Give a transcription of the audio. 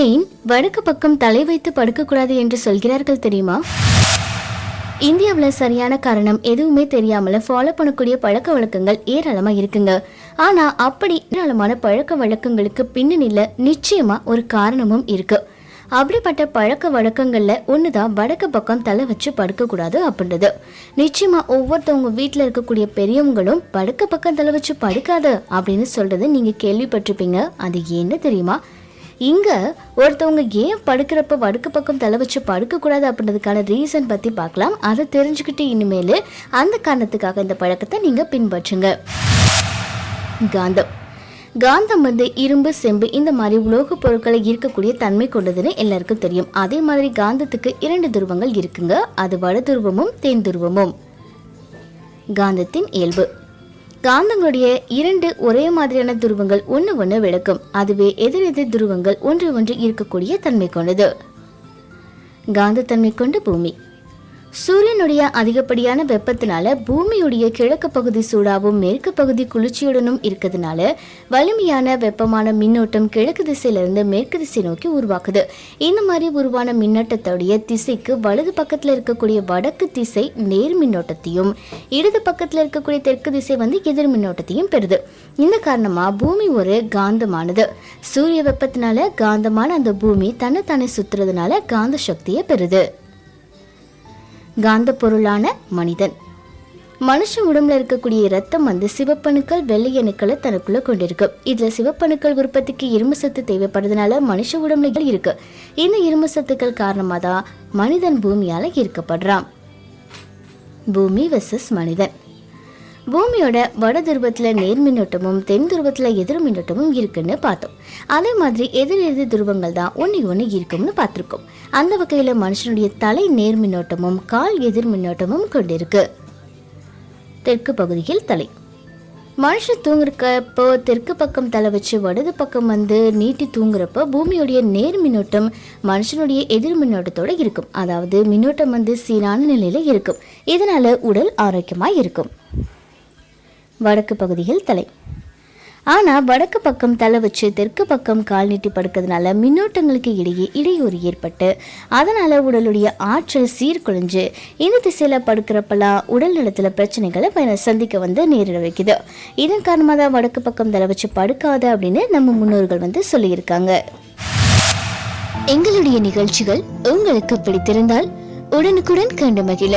ஏன் வடக்கு பக்கம் தலை வைத்து படுக்கக்கூடாது என்று சொல்கிறார்கள் தெரியுமா? இந்தியாவில் சரியான காரணம் எதுவுமே தெரியாமல் ஃபாலோ பண்ணக்கூடிய பழக்க வழக்கங்கள் ஏராளமாக இருக்குங்க. ஆனால் அப்படி ஏராளமான பழக்க வழக்கங்களுக்கு பின்னணியில் நிச்சயமாக ஒரு காரணமும் இருக்கு. அப்படிப்பட்ட பழக்க வழக்கங்களில் ஒன்று தான் வடக்கு பக்கம் தலை வச்சு படுக்கக்கூடாது அப்படின்றது. நிச்சயமாக ஒவ்வொருத்தவங்க வீட்டில் இருக்கக்கூடிய பெரியவங்களும் வடக்கு பக்கம் தலை வச்சு படுக்காது அப்படின்னு சொல்கிறது நீங்கள் கேள்விப்பட்டிருப்பீங்க. அது என்ன தெரியுமா? இங்கே ஒருத்தவங்க ஏன் படுக்கிறப்ப வடுக்கு பக்கம் தலை வச்சு படுக்கக்கூடாது அப்படின்றதுக்கான ரீசன் பற்றி பார்க்கலாம். அதை தெரிஞ்சுக்கிட்டு இனிமேல் அந்த காரணத்துக்காக இந்த பழக்கத்தை நீங்கள் பின்பற்றுங்க. காந்தம். காந்தம் வந்து இரும்பு செம்பு இந்த மாதிரி உலோகப் பொருட்களை ஈர்க்கக்கூடிய தன்மை கொண்டதுன்னு எல்லாருக்கும் தெரியும். அதே மாதிரி காந்தத்துக்கு இரண்டு துருவங்கள் இருக்குங்க. அது வட துருவமும் தென் துருவமும். காந்தத்தின் இயல்பு. காந்தங்களுடைய இரண்டு ஒரே மாதிரியான துருவங்கள் ஒன்று ஒன்று விளக்கும். அதுவே எதிரெதிர் துருவங்கள் ஒன்று ஒன்று இருக்கக்கூடிய தன்மை கொண்டது. காந்தத்தன்மை கொண்ட பூமி. சூரியனுடைய அதிகப்படியான வெப்பத்தினால பூமியுடைய கிழக்கு பகுதி சூடாவும் மேற்கு பகுதி குளிர்ச்சியுடனும் இருக்கிறதுனால வலிமையான வெப்பமான மின்னோட்டம் கிழக்கு திசையிலிருந்து மேற்கு திசை நோக்கி உருவாக்குது. இந்த மாதிரி உருவான மின்னோட்டத்துடைய திசைக்கு வலது பக்கத்தில் இருக்கக்கூடிய வடக்கு திசை நேர் மின்னோட்டத்தையும் இடது பக்கத்தில் இருக்கக்கூடிய தெற்கு திசை வந்து எதிர் மின்னோட்டத்தையும் பெறுது. இந்த காரணமாக பூமி ஒரு காந்தமானது. சூரிய வெப்பத்தினால காந்தமான அந்த பூமி தன்னைத்தானே சுத்துறதுனால காந்த சக்தியை பெறுது. காந்த பொருளான மனிதன். மனுஷ உடம்புல இருக்கக்கூடிய ரத்தம் வந்து சிவப்பணுக்கள் வெள்ளை அணுக்களை தனக்குள்ள கொண்டிருக்கு. இதுல சிவப்பணுக்கள் உற்பத்திக்கு இரும்பு சத்து தேவைப்படுறதுனால மனுஷ உடம்புல இருக்கு. இந்த இரும்பு சத்துக்கள் காரணமாக தான் மனிதன் பூமியால ஈர்க்கப்படுறான். பூமி வெர்சஸ் மனிதன். பூமியோட வட துருவத்தில் நேர்மின்னோட்டமும் தென் துருவத்தில் எதிர் மின்னோட்டமும் இருக்குன்னு பார்த்தோம். அதே மாதிரி எதிர் எதிர் துருவங்கள் தான் ஒன்று ஒன்று இருக்கும்னு பார்த்துருக்கோம். அந்த வகையில் மனுஷனுடைய தலை நேர்மின்னோட்டமும் கால் எதிர் மின்னோட்டமும் கொண்டிருக்கு. தெற்கு பகுதியில் தலை. மனுஷன் தூங்குறப்போ தெற்கு பக்கம் தலை வச்சு வடது பக்கம் வந்து நீட்டி தூங்குறப்போ பூமியுடைய நேர் மின்னோட்டம் மனுஷனுடைய எதிர்மின்னோட்டத்தோட இருக்கும். அதாவது மின்னோட்டம் வந்து சீரான நிலையில் இருக்கும். இதனால் உடல் ஆரோக்கியமாக இருக்கும். வடக்கு பகுதியில் தலை. ஆனால் வடக்கு பக்கம் தலை வச்சு தெற்கு பக்கம் கால் நீட்டி படுக்கிறதுனால மின்னோட்டங்களுக்கு இடையே இடையூறு ஏற்பட்டு அதனால் உடலுடைய ஆற்றல் சீர்குலைஞ்சு இந்த திசையில் படுக்கிறப்பெல்லாம் உடல் நலத்தில் பிரச்சனைகளை சந்திக்க வந்து நேரிட வைக்குது. இதன் காரணமாக தான் வடக்கு பக்கம் தலை வச்சு படுக்காத அப்படின்னு நம்ம முன்னோர்கள் வந்து சொல்லியிருக்காங்க. எங்களுடைய நிகழ்ச்சிகள் உங்களுக்கு பிடித்திருந்தால் உடனுக்குடன் கண்டு மகிழ.